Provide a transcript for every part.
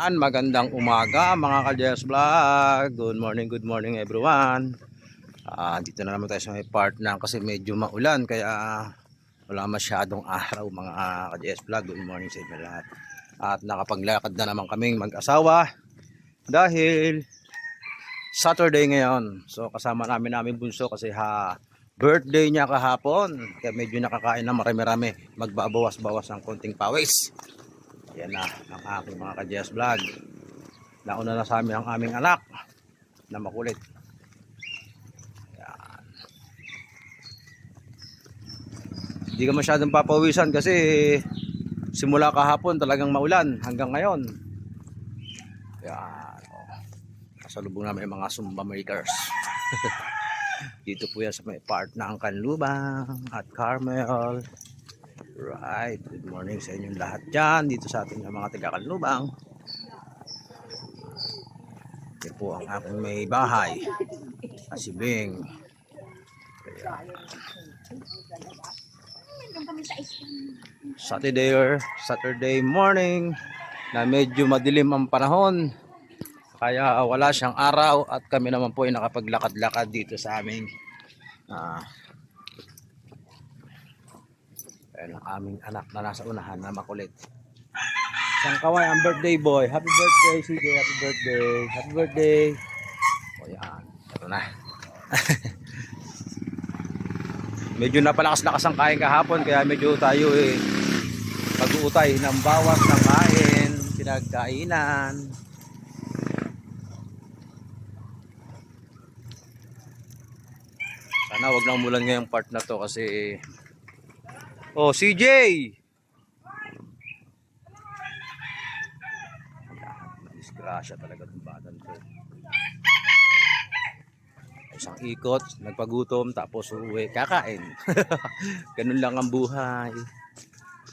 An magandang umaga mga ka-Jess Vlog. Good morning, good morning everyone. Ah, dito na naman tayo sa may part na kasi medyo maulan kaya wala masyadong araw mga ka-Jess Vlog. Good morning sa inyo lahat. At nakapaglakad na naman kaming mag-asawa dahil Saturday ngayon. So kasama namin namin bunso kasi ha birthday niya kahapon. Kaya medyo nakakain na marami-rami. Magbabawas-bawas ng konting pawis. Yan na ang aking mga ka-Jess vlog. Nauna na sa amin ang aming anak na makulit. Yan. Hindi ka masyadong papawisan kasi simula kahapon talagang maulan hanggang ngayon. Yan. Oh. Kasalubong namin mga Zumba makers. Dito po yan sa may part ng Kanlubang at Carmel. Right. Good morning sa inyong lahat dyan. Dito sa ating mga taga-Kanlubang. Ito po ang aking may bahay. Asibing. Saturday or Saturday morning na medyo madilim ang panahon. Kaya wala siyang araw at kami naman po ay nakapaglakad-lakad dito sa aming ah, Ayan ang aming anak na nasa unahan na makulit. Isang kaway ang birthday boy. Happy birthday CJ. Happy birthday. Happy birthday. O yan. Ito na. medyo napalakas-lakas ang kain kahapon kaya medyo tayo eh mag-uutay ng bawas ng kain, pinagkainan. Sana wag na umulan ngayong part na to kasi Oh, CJ! Disgrasya talaga itong badan ko. Isang ikot, nagpagutom, tapos uuwi, kakain. Ganun lang ang buhay.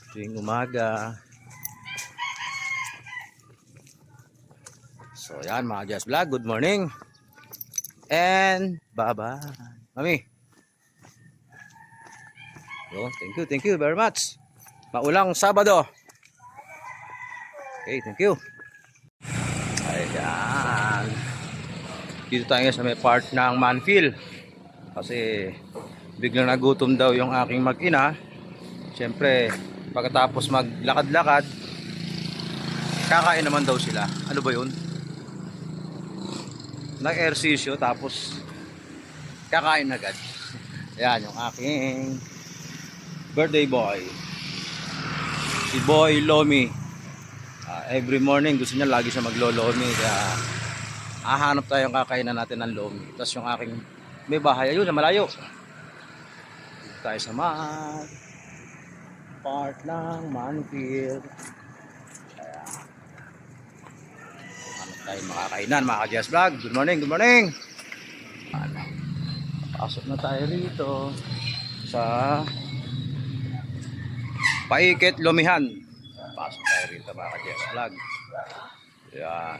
Tuwing umaga. So yan mga Jazz Vlog, good morning. And bye-bye. Mami. Yo, thank you, thank you very much. Maulang Sabado. Okay, thank you. Ayan. Dito tayo sa may part ng Manfield. Kasi biglang nagutom daw yung aking mag-ina. Siyempre, pagkatapos maglakad-lakad, kakain naman daw sila. Ano ba yun? Nag-ersisyo tapos kakain agad. Ayan yung aking birthday boy. Si Boy Lomi. Ah, every morning gusto niya lagi siya maglo-lomi kaya hahanap tayong kakainan natin ng lomi. Tapos yung aking may bahay ayun na malayo. Dito tayo sa man part ng Manfield. Tayo makakainan mga ka-Jazz Vlog. Good morning, good morning. Ano? Pasok na tayo rito sa Paikit Lumihan. Pasok tayo rito mga ka-Jess Vlog. Yan.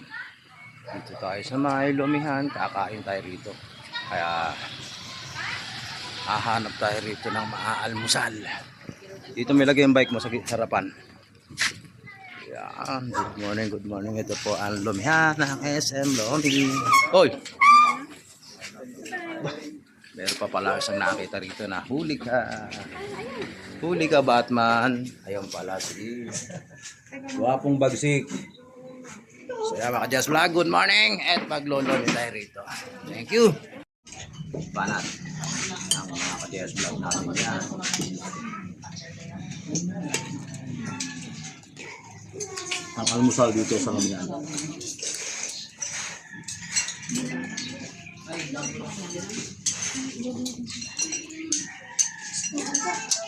Dito tayo sa may Lumihan. Kakain tayo rito. Kaya hahanap tayo rito ng maaalmusal. Dito may lagay yung bike mo sa harapan. Yan. Good morning, good morning. Ito po ang Lumihan ng SM Lumi. Hoy! Meron pa pala isang nakita rito na huli ka. Huli ka Batman. Ayun pala si Wapong Bagsik. So yan mga Just Vlog, good morning at maglolo ni tayo rito. Thank you. Banat. Ang mga ka-Just Vlog natin yan. Ang almusal dito sa kamiyan.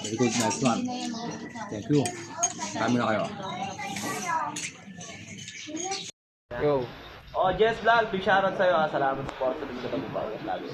Very good, nice one. Thank you. Kami na kayo. Yo. Oh, Jess Vlog, big shoutout sa'yo ha. Salamat sa sponsor dito sa Pagbabawas. Lagi